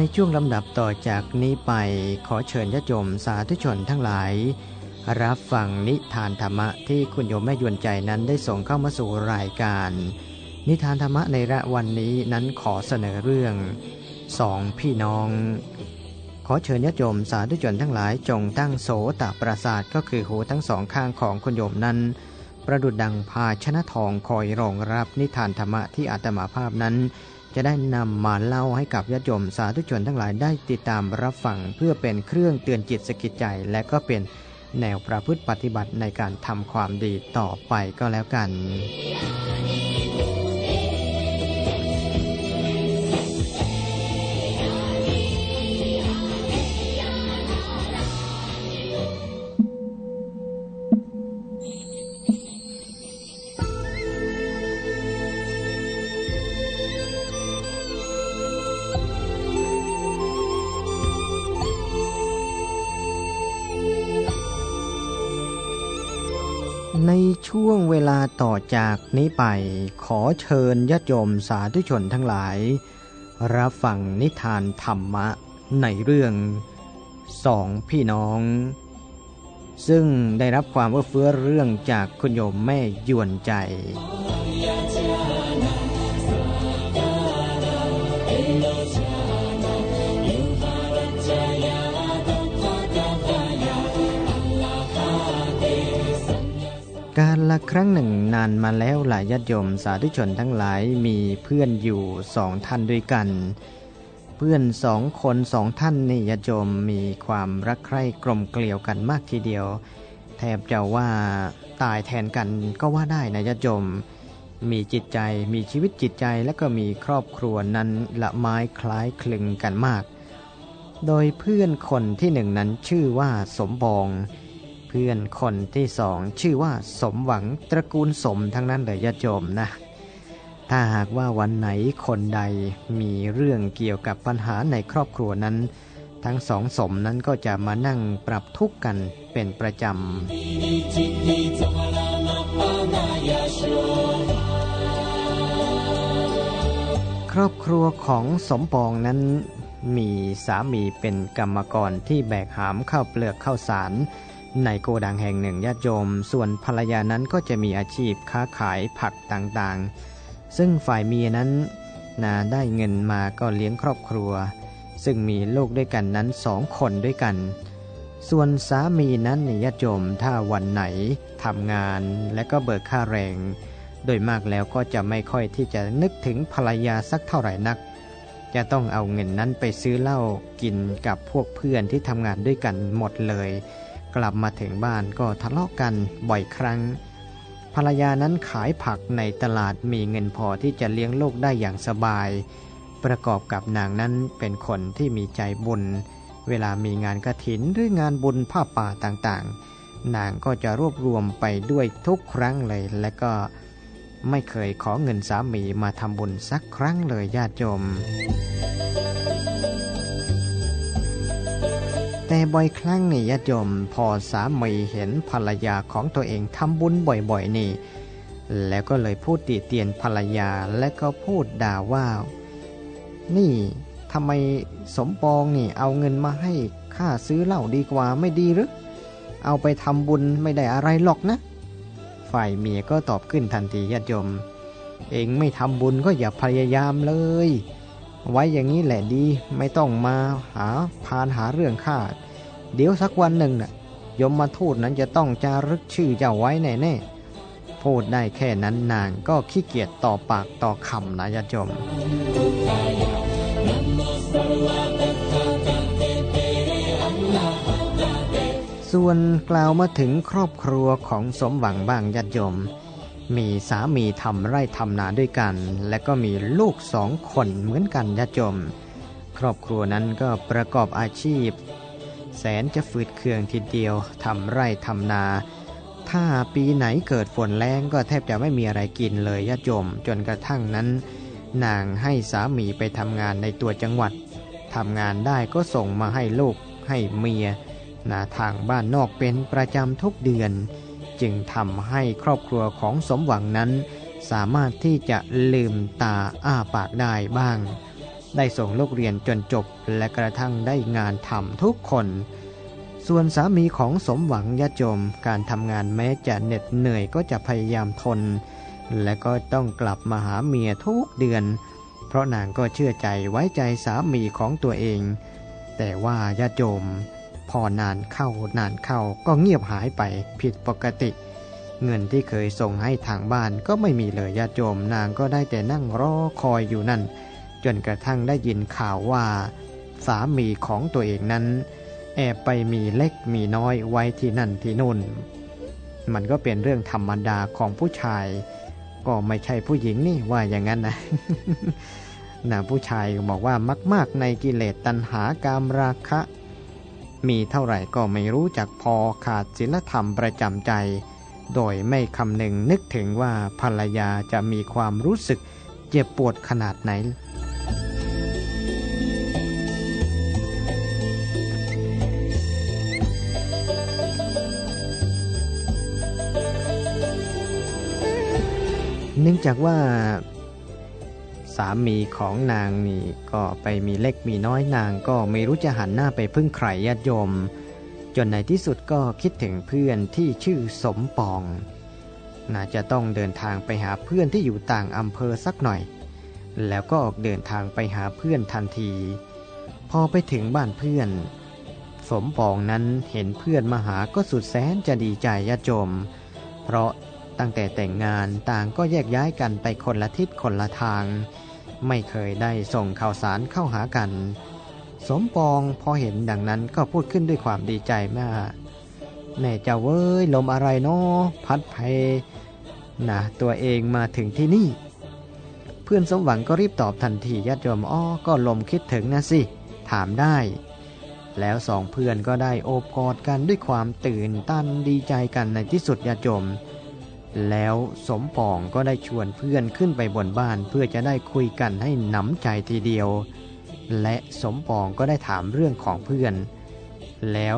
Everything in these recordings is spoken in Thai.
ในช่วงลำดับต่อจากนี้ไปขอเชิญญาติโยมสาธุชนทั้งหลาย รับฟังนิทานธรรมะที่คุณโยมแม่ยวนใจนั้นได้ส่งเข้ามาสู่รายการ นิทานธรรมะในระวันนี้นั้นขอเสนอเรื่องสองพี่น้อง ขอเชิญญาติโยมสาธุชนทั้งหลายจงตั้งโสตประสาทก็คือหูทั้งสองข้างของคุณโยมนั้น ประดุดดังภาชนะทองคอยรองรับนิทานธรรมะที่อาตมาภาพนั้น จะได้นำมาเล่าให้กับญาติโยมสาธุชนทั้งหลายได้ติดตามรับฟังเพื่อเป็นเครื่องเตือนจิตสกิจใจ และก็เป็นแนวประพฤติปฏิบัติในการทำความดีต่อไปก็แล้วกันใน ต่อจากนี้ไปขอเชิญญาติโยมสาธุชนทั้งหลาย รับฟังนิทานธรรมะในเรื่องสองพี่น้อง ซึ่งได้รับความเอื้อเฟื้อเรื่องจากคุณโยมแม่ยวนใจ การละครั้งหนึ่งนานมาแล้วหลายญาติโยมสาธุชนทั้งหลายมีเพื่อนอยู่สองท่านด้วยกัน เพื่อนสองคนสองท่านนี่ญาติโยมมีความรักใคร่กลมเกลียวกันมากทีเดียว แทบจะว่าตายแทนกันก็ว่าได้นะญาติโยม มีจิตใจมีชีวิตจิตใจและก็มีครอบครัวนั้นละไม้คล้ายคลึงกันมาก โดยเพื่อนคนที่หนึ่งนั้นชื่อว่าสมบอง เพื่อนคนที่สองชื่อว่าสมหวังตระกูลสมทั้งนั้นเลยญาติโยมนะ ถ้าหากว่าวันไหนคนใดมีเรื่องเกี่ยวกับปัญหาในครอบครัวนั้น ทั้งสองสมนั้นก็จะมานั่งปรับทุกข์กันเป็นประจำครอบครัวของสมปองนั้นมีสามีเป็นกรรมกรที่แบกหามข้าวเปลือกข้าวสาร ในโกดังแห่งหนึ่งญาติโยม ส่วนภรรยานั้นก็จะมีอาชีพค้าขายผักต่างๆ ซึ่งฝ่ายเมียนั้นนาได้เงินมาก็เลี้ยงครอบครัว ซึ่งมีลูกด้วยกันนั้นสองคนด้วยกัน ส่วนสามีนั้นญาติโยมถ้าวันไหนทำงานและก็เบิกค่าแรง โดยมากแล้วก็จะไม่ค่อยที่จะนึกถึงภรรยาสักเท่าไหร่นัก จะต้องเอาเงินนั้นไปซื้อเหล้ากินกับพวกเพื่อนที่ทำงานด้วยกันหมดเลย กลับมาถึงบ้านก็ทะเลาะกันบ่อยครั้ง ภรรยานั้นขายผักในตลาดมีเงินพอที่จะเลี้ยงลูกได้อย่างสบาย ประกอบกับนางนั้นเป็นคนที่มีใจบุญ เวลามีงานกระถินหรืองานบุญผ้าป่าต่างๆ นางก็จะรวบรวมไปด้วยทุกครั้งเลย และก็ไม่เคยขอเงินสามีมาทำบุญสักครั้งเลยญาติโยม แต่บ่อยครั้งนี่ญาติโยมพอสามีเห็นภรรยาของตัวเองทำบุญบ่อยๆนี่ แล้วก็เลยพูดติเตียนภรรยาและก็พูดด่าว่า นี่ทำไมสมปองนี่เอาเงินมาให้ข้าซื้อเหล้าดีกว่าไม่ดีหรือเอาไปทำบุญไม่ได้อะไรหรอกนะ ฝ่ายเมียก็ตอบขึ้นทันทีญาติโยม เองไม่ทำบุญก็อย่าพยายามเลย ไว้อย่างนี้แหละดีไม่ต้องมาหาพานหาเรื่องข้าเดี๋ยวสักวันหนึ่งน่ะยมมาทูตนั้นจะต้องจารึกชื่อเจ้าไว้แน่ๆพูดได้แค่นั้นนางก็ขี้เกียจต่อปากต่อคำนะญาติโยมส่วนกล่าวมาถึงครอบครัวของสมหวังบ้างญาติโยม มีสามีทำไร่ทำนาด้วยกัน และก็มีลูกสองคนเหมือนกันญาติโยมครอบครัวนั้นก็ประกอบอาชีพ แสนจะฝืดเคืองทีเดียวทำไร่ทำนา ถ้าปีไหนเกิดฝนแรงก็แทบจะไม่มีอะไรกินเลยญาติโยมจนกระทั่งนั้น นางให้สามีไปทำงานในตัวจังหวัดทำงานได้ก็ส่งมาให้ลูกให้เมียนาทางบ้านนอกเป็นประจำทุกเดือน จึงทำให้ครอบครัวของสมหวังนั้น สามารถที่จะลืมตาอ้าปากได้บ้าง ได้ส่งลูกเรียนจนจบและกระทั่งได้งานทำทุกคน ส่วนสามีของสมหวังญาติโยมการทำงานแม้จะเหน็ดเหนื่อยก็จะพยายามทน และก็ต้องกลับมาหาเมียทุกเดือน เพราะนางก็เชื่อใจไว้ใจสามีของตัวเอง แต่ว่าญาติโยม พอนานเข้านานเข้าก็เงียบหายไปผิดปกติ เงินที่เคยส่งให้ทางบ้านก็ไม่มีเลยญาติโยมนางก็ได้แต่นั่งรอคอยอยู่นั่น จนกระทั่งได้ยินข่าวว่า สามีของตัวเองนั้น แอบไปมีเล็กมีน้อยไว้ที่นั่นที่นู่น มันก็เป็นเรื่องธรรมดาของผู้ชาย ก็ไม่ใช่ผู้หญิงนี่ว่าอย่างนั้นนะนะผู้ชายบอกว่ามาก ๆ ในกิเลสตัณหากามราคะ มีเท่าไหร่ก็ไม่รู้จักพอขาดศีลธรรมประจำใจ โดยไม่คำนึงนึกถึงว่าภรรยาจะมีความรู้สึกเจ็บปวดขนาดไหน เนื่องจากว่า สามีของนางนี่ก็ไปมีเล็กมีน้อยนางก็ไม่รู้จะหันหน้าไปพึ่งใครญาติโยม จนในที่สุดก็คิดถึงเพื่อนที่ชื่อสมปอง น่าจะต้องเดินทางไปหาเพื่อนที่อยู่ต่างอำเภอสักหน่อย แล้วก็ออกเดินทางไปหาเพื่อนทันที พอไปถึงบ้านเพื่อน สมปองนั้นเห็นเพื่อนมาหาก็สุดแสนจะดีใจญาติโยม เพราะตั้งแต่แต่งงานต่างก็แยกย้ายกันไปคนละทิศคนละทาง ไม่เคยได้ส่งข่าวสารเข้าหากัน สมปองพอเห็นดังนั้นก็พูดขึ้นด้วยความดีใจมาก แม่เจ้าเว้ยลมอะไรเนาะพัดเพนะตัวเองมาถึงที่นี่ เพื่อนสมหวังก็รีบตอบทันทีญาติโยมอ้อก็ลมคิดถึงนะสิ ถามได้ แล้วสองเพื่อนก็ได้โอบกอดกันด้วยความตื่นตันดีใจกันในที่สุดญาติโยม แล้วสมปองก็ได้ชวนเพื่อนขึ้นไปบนบ้านเพื่อจะได้คุยกันให้หนำใจทีเดียว และสมปองก็ได้ถามเรื่องของเพื่อน แล้ว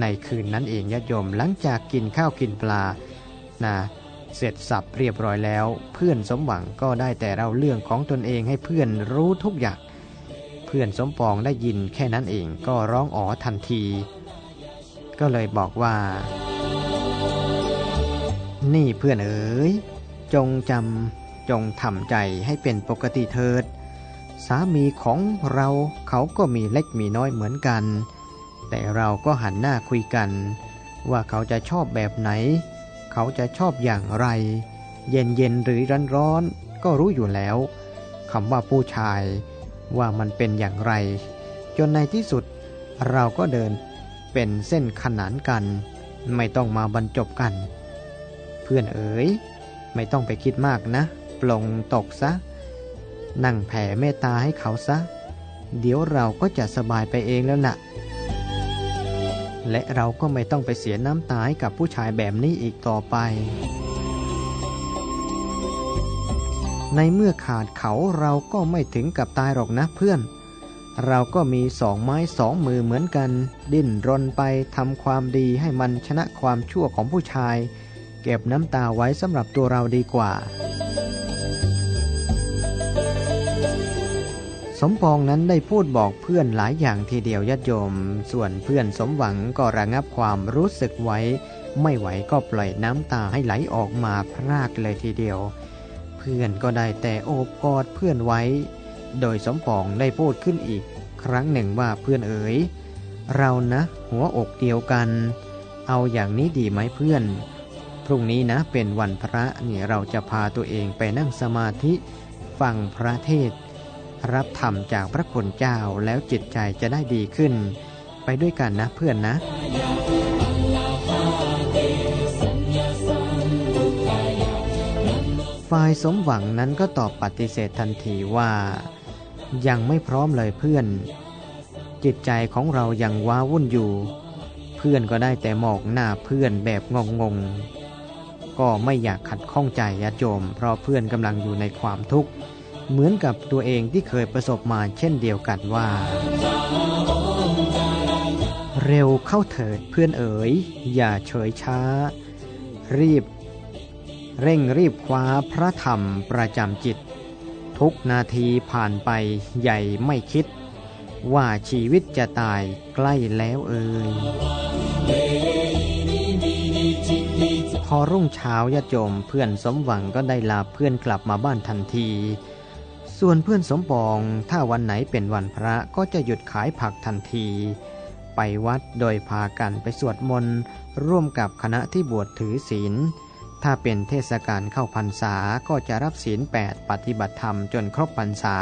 ในคืนนั้นเองญาติโยมหลังจากกินข้าวกินปลานะเสร็จสับเรียบร้อยแล้ว เพื่อนสมหวังก็ได้แต่เล่าเรื่องของตนเองให้เพื่อนรู้ทุกอย่าง เพื่อนสมปองได้ยินแค่นั้นเองก็ร้องอ๋อทันที ก็เลยบอกว่า นี่เพื่อนเอ๋ยจงจำจงทำใจให้เป็นปกติเถิด สามีของเราเขาก็มีเล็กมีน้อยเหมือนกัน แต่เราก็หันหน้าคุยกัน ว่าเขาจะชอบแบบไหน เขาจะชอบอย่างไร เย็นเย็นหรือร้อนร้อนก็รู้อยู่แล้วคำว่าผู้ชายว่ามันเป็นอย่างไร จนในที่สุดเราก็เดินเป็นเส้นขนานกัน ไม่ต้องมาบรรจบกัน เพื่อนเอ๋ยไม่ต้องไปคิดมากนะ ปลงตกซะ นั่งแผ่เมตตาให้เขาซะ เดี๋ยวเราก็จะสบายไปเองแล้วนะ่ะ และเราก็ไม่ต้องไปเสียน้ำตาให้กับผู้ชายแบบนี้อีกต่อไป ในเมื่อขาดเขาเราก็ไม่ถึงกับตายหรอกนะเพื่อน เราก็มีสองไม้สองมือเหมือนกัน ดิ้นรนไปทำความดีให้มันชนะความชั่วของผู้ชาย เก็บน้ำตาไว้สำหรับตัวเราดีกว่า สมปองนั้นได้พูดบอกเพื่อนหลายอย่างทีเดียวญาติโยม ส่วนเพื่อนสมหวังก็ระงับความรู้สึกไว้ ไม่ไหวก็ปล่อยน้ำตาให้ไหลออกมาพรากเลยทีเดียว เพื่อนก็ได้แต่โอบกอดเพื่อนไว้ โดยสมปองได้พูดขึ้นอีก ครั้งหนึ่งว่าเพื่อนเอ๋ยเรานะ หัวอกเดียวกัน เอาอย่างนี้ดีไหมเพื่อน พรุ่งนี้นะเป็นวันพระนี่เราจะพาตัวเองไปนั่งสมาธิฟังพระเทศ รับธรรมจากพระคุณเจ้าแล้วจิตใจจะได้ดีขึ้น ไปด้วยกันนะเพื่อนนะฝ่ายสมหวังนั้นก็ตอบปฏิเสธทันทีว่า ยังไม่พร้อมเลยเพื่อน จิตใจของเรายังว้าวุ่นอยู่ เพื่อนก็ได้แต่มองหน้าเพื่อนแบบงงง ก็ไม่อยากขัดข้องใจญาติโยม เพราะเพื่อนกำลังอยู่ในความทุกข์ เหมือนกับตัวเองที่เคยประสบมาเช่นเดียวกันว่า เร็วเข้าเถิดเพื่อนเอ๋ย อย่าเฉยช้า รีบ เร่งรีบคว้าพระธรรมประจำจิต ทุกนาทีผ่านไปใหญ่ไม่คิด ว่าชีวิตจะตายใกล้แล้วเอ่ย อรุ่งเช้าญาติโยมเพื่อนสมหวังก็ได้ลาเพื่อนกลับมาบ้านทันที ส่วนเพื่อนสมปองถ้าวันไหนเป็นวันพระก็จะหยุดขายผักทันที ไปวัดโดยพากันไปสวดมนต์ร่วมกับคณะที่บวชถือศีล ถ้าเป็นเทศกาลเข้าพรรษาก็จะรับศีลแปดปฏิบัติธรรมจนครบพรรษา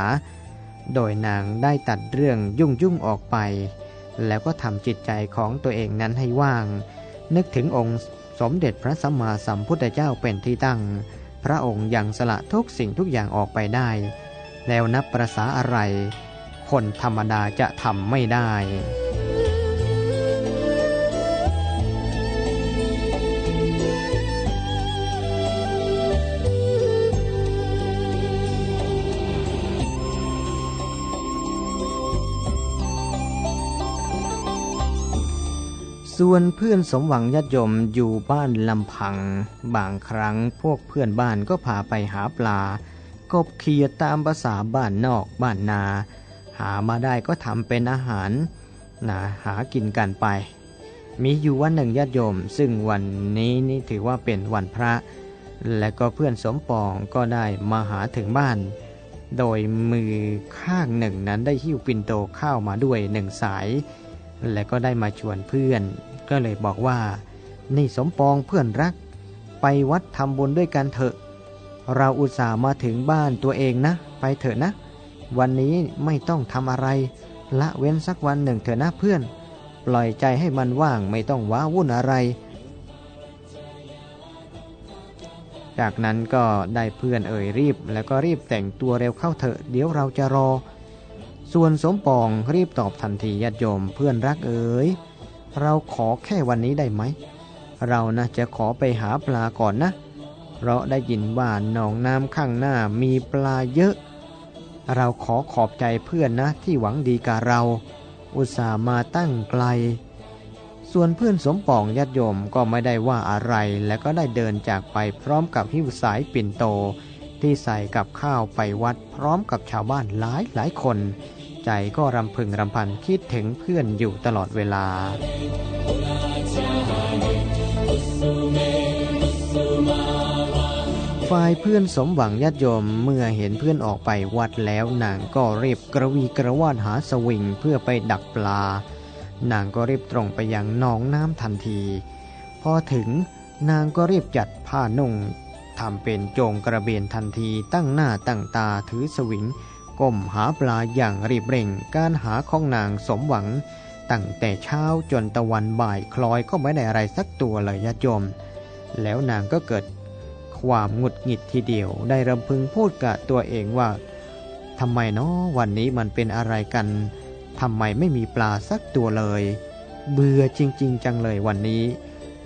โดยนางได้ตัดเรื่องยุ่งยุ่งออกไป แล้วก็ทำจิตใจของตัวเองนั้นให้ว่าง นึกถึงองค์ สมเด็จพระสัมมาสัมพุทธเจ้าเป็นที่ตั้ง พระองค์ยังสละทุกสิ่งทุกอย่างออกไปได้ แล้วนับประษาอะไร คนธรรมดาจะทำไม่ได้ ส่วนเพื่อนสมหวังญาติโยมอยู่บ้านลำพัง บางครั้งพวกเพื่อนบ้านก็พาไปหาปลา กบเคียตามภาษาบ้านนอกบ้านนา หามาได้ก็ทำเป็นอาหารนะหากินกันไป มีอยู่วันหนึ่งญาติโยม ซึ่งวันนี้นี่ถือว่าเป็นวันพระ และก็เพื่อนสมปองก็ได้มาหาถึงบ้าน โดยมือข้างหนึ่งนั้นได้หิ้วปินโตข้าวมาด้วยหนึ่งสาย และก็ได้มาชวนเพื่อน ก็เลยบอกว่า นี่สมปองเพื่อนรัก ไปวัดทำบุญด้วยกันเถอะ เราอุตส่าห์มาถึงบ้านตัวเองนะ ไปเถอะนะ วันนี้ไม่ต้องทำอะไร ละเว้นสักวันหนึ่งเถอะนะเพื่อน ปล่อยใจให้มันว่างไม่ต้องว้าวุ่นอะไร จากนั้นก็ได้เพื่อนเอ่ยรีบ แล้วก็รีบแต่งตัวเร็วเข้าเถอะ เดี๋ยวเราจะรอ ส่วนสมปองรีบตอบทันทีญาติโยมเพื่อนรักเอ๋ย เราขอแค่วันนี้ได้ไหม เรานะจะขอไปหาปลาก่อนนะ เพราะได้ยินว่าหนองน้ำข้างหน้ามีปลาเยอะ เราขอขอบใจเพื่อนนะที่หวังดีกับเรา อุตส่าห์มาตั้งไกล ส่วนเพื่อนสมปองญาติโยมก็ไม่ได้ว่าอะไร และก็ได้เดินจากไปพร้อมกับหิ้วสายปิ่นโตที่ใส่กับข้าวไปวัดพร้อมกับชาวบ้านหลายหลายคน ใจก็รำพึงรำพันคิดถึงเพื่อนอยู่ตลอดเวลา ฝ่ายเพื่อนสมหวังญาติโยมเมื่อเห็นเพื่อนออกไปวัดแล้วนางก็รีบกระวีกระวาดหาสวิงเพื่อไปดักปลานางก็รีบตรงไปยังหนองน้ำทันที พอถึงนางก็รีบจัดผ้านุ่งทำเป็นโจงกระเบนทันทีตั้งหน้าตั้งตาถือสวิง ก้มหาปลาอย่างรีบเร่ง การหาของนางสมหวัง ตั้งแต่เช้าจนตะวันบ่ายคลอยก็ไม่ได้อะไรสักตัวเลยญาติโยม แล้วนางก็เกิดความหงุดหงิดทีเดียว ได้รำพึงพูดกับตัวเองว่าทำไมเนาะวันนี้มันเป็นอะไรกันทำไมไม่มีปลาสักตัวเลย เบื่อจริง ๆ จังเลยวันนี้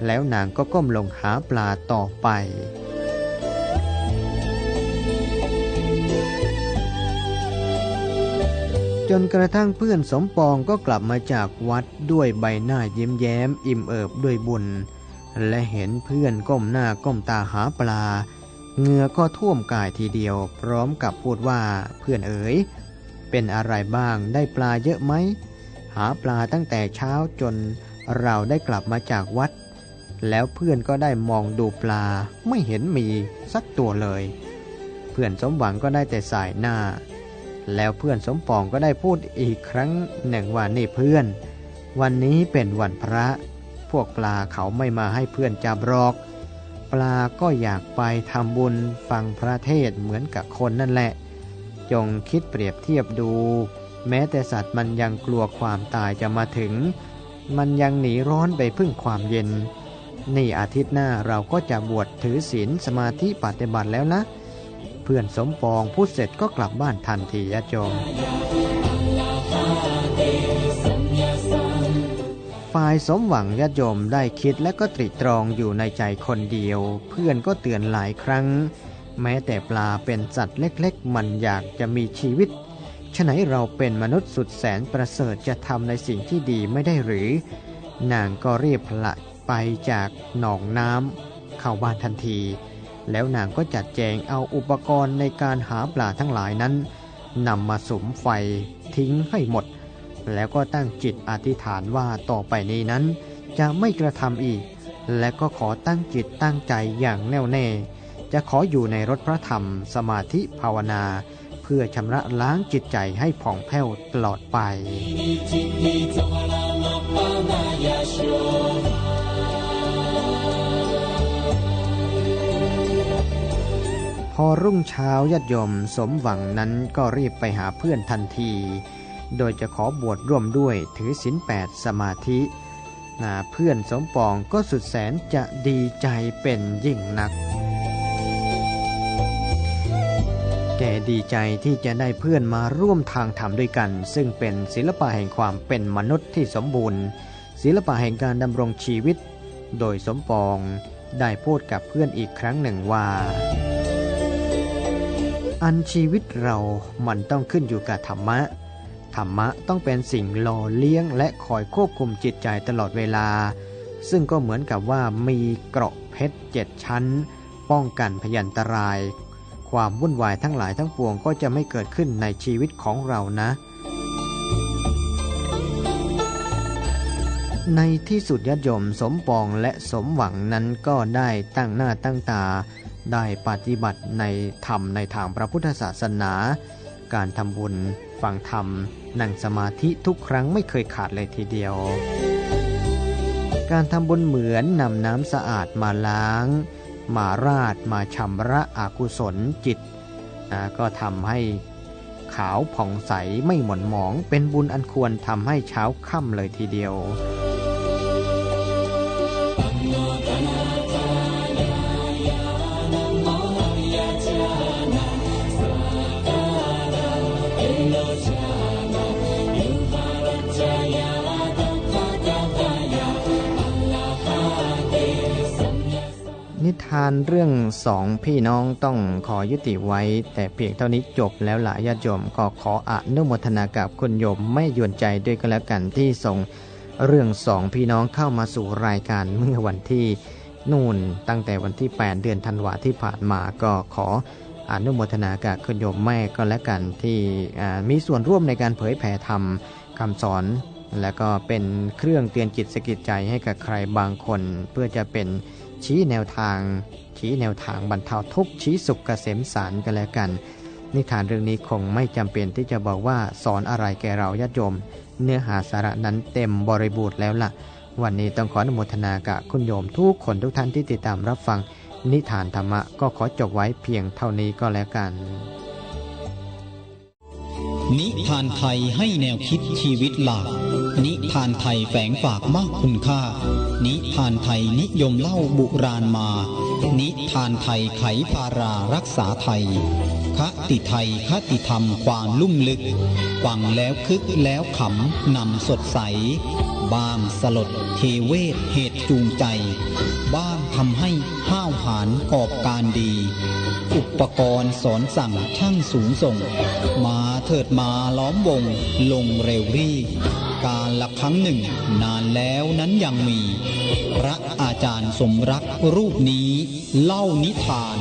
แล้วนางก็ก้มลงหาปลาต่อไป จนกระทั่งเพื่อนสมปองก็กลับมาจากวัดด้วยใบหน้ายิ้มแย้ม อิ่มเอิบด้วยบุญ และเห็นเพื่อนก้มหน้าก้มตาหาปลาเหงื่อก็ท่วมกายทีเดียว พร้อมกับพูดว่าเพื่อนเอ๋ยเป็นอะไรบ้างได้ปลาเยอะไหมหาปลาตั้งแต่เช้าจนเราได้กลับมาจากวัด แล้วเพื่อนก็ได้มองดูปลาไม่เห็นมีสักตัวเลย เพื่อนสมหวังก็ได้แต่สายหน้า แล้วเพื่อนสมปองก็ได้พูดอีกครั้งหนึ่งว่านี่เพื่อน วันนี้เป็นวันพระ พวกปลาเขาไม่มาให้เพื่อนจับรอก ปลาก็อยากไปทำบุญฟังพระเทศเหมือนกับคนนั่นแหละ จงคิดเปรียบเทียบดู แม้แต่สัตว์มันยังกลัวความตายจะมาถึง มันยังหนีร้อนไปพึ่งความเย็น นี่อาทิตย์หน้าเราก็จะบวชถือศีลสมาธิปฏิบัติแล้วนะ เพื่อนสมปองพูดเสร็จก็กลับบ้านทันทียะจงฝ่ายสมหวังญาติโยมได้คิดและก็ตรีตรองอยู่ในใจคนเดียว เพื่อนก็เตือนหลายครั้ง แม้แต่ปลาเป็นสัตว์เล็กๆ มันอยากจะมีชีวิตฉะไหนเราเป็นมนุษย์สุดแสนประเสริฐจะทำในสิ่งที่ดีไม่ได้หรือ นางก็รีบพละไปจากหนองน้ำเข้าบ้านทันที แล้วนางก็จัดแจงเอาอุปกรณ์ในการหาปลาทั้งหลายนั้นนำมาสมไฟทิ้งให้หมด แล้วก็ตั้งจิตอธิษฐานว่าต่อไปนี้นั้น จะไม่กระทำอีก และก็ขอตั้งจิตตั้งใจอย่างแน่วแน่ จะขออยู่ในรถพระธรรม สมาธิภาวนา เพื่อชำระล้างจิตใจให้ผ่องแผ้วตลอดไป พอรุ่งเช้าญาติโยมสมหวังนั้นก็รีบไปหาเพื่อนทันที โดยจะขอบวชร่วมด้วยถือศีลแปดสมาธินะเพื่อนสมปองก็สุดแสนจะดีใจเป็นยิ่งนัก แกดีใจที่จะได้เพื่อนมาร่วมทางธรรมด้วยกัน ซึ่งเป็นศิลปะแห่งความเป็นมนุษย์ที่สมบูรณ์ ศิลปะแห่งการดำรงชีวิต โดยสมปองได้พูดกับเพื่อนอีกครั้งหนึ่งว่า อันชีวิตเรามันต้องขึ้นอยู่กับธรรมะ ธรรมะต้องเป็นสิ่งหล่อเลี้ยงและคอยควบคุมจิตใจตลอดเวลา ซึ่งก็เหมือนกับว่ามีเกราะเพชรเจ็ดชั้น ป้องกันพยันตราย ความวุ่นวายทั้งหลายทั้งปวงก็จะไม่เกิดขึ้นในชีวิตของเรานะ ในที่สุดญาติโยมสมปองและสมหวังนั้นก็ได้ตั้งหน้าตั้งตา ได้ปฏิบัติในธรรมในทางพระพุทธศาสนา การทำบุญฟังธรรม นั่งสมาธิทุกครั้งไม่เคยขาดเลยทีเดียว การทำบุญเหมือนนำน้ำสะอาดมาล้าง มาราดมาชำระอกุศลจิตนะก็ทำให้ขาวผ่องใสไม่หม่นหมองเป็นบุญอันควรทำให้เช้าค่ำเลยทีเดียว นิทานเรื่องสองพี่น้องต้องขอยุติไว้ แต่เพียงเท่านี้จบแล้วหลายญาติโยมก็ขออนุโมทนากับคุณโยมไม่ยวนใจด้วยกันแล้วกันที่ส่งเรื่องสองพี่น้องเข้ามาสู่รายการเมื่อวันที่นู่นตั้งแต่วันที่ 8 เดือนธันวาที่ผ่านมาก็ขอ อนุโมทนากับคุณโยมแม่ก็แล้วกันที่มีส่วนร่วมในการเผยแผ่ธรรมคำสอน และก็เป็นเครื่องเตือนจิตสกิดใจให้กับใครบางคน เพื่อจะเป็นชี้แนวทาง ชี้แนวทางบรรเทาทุกข์ชี้สุขเกษมสารกันแล้วกัน นิทานเรื่องนี้คงไม่จำเป็นที่จะบอกว่าสอนอะไรแก่เราญาติโยม เนื้อหาสาระนั้นเต็มบริบูรณ์แล้วล่ะ วันนี้ต้องขออนุโมทนากับคุณโยมทุกคนทุกท่านที่ติดตามรับฟัง นิทานธรรมะก็ขอจบไว้เพียงเท่านี้ก็แล้วกัน นิทานไทยให้แนวคิดชีวิตหลัก นิทานไทยแฝงฝากมากคุณค่า นิทานไทยนิยมเล่าบุราณมา นิทานไทยไขภารารักษาไทยคติไทยคติธรรมความลุ่มลึก ฟังแล้วคึกแล้วขำนำสดใส บางสลดเทเวศเหตุจูงใจ บ้างทำให้ห้าวหาญกอบการดี อุปกรณ์สอนสั่งช่างสูงส่ง มาเถิดมาล้อมวงลงเร็วรี่ การละครั้งหนึ่งนานแล้วนั้นยังมี พระอาจารย์สมรักรูปนี้เล่านิทาน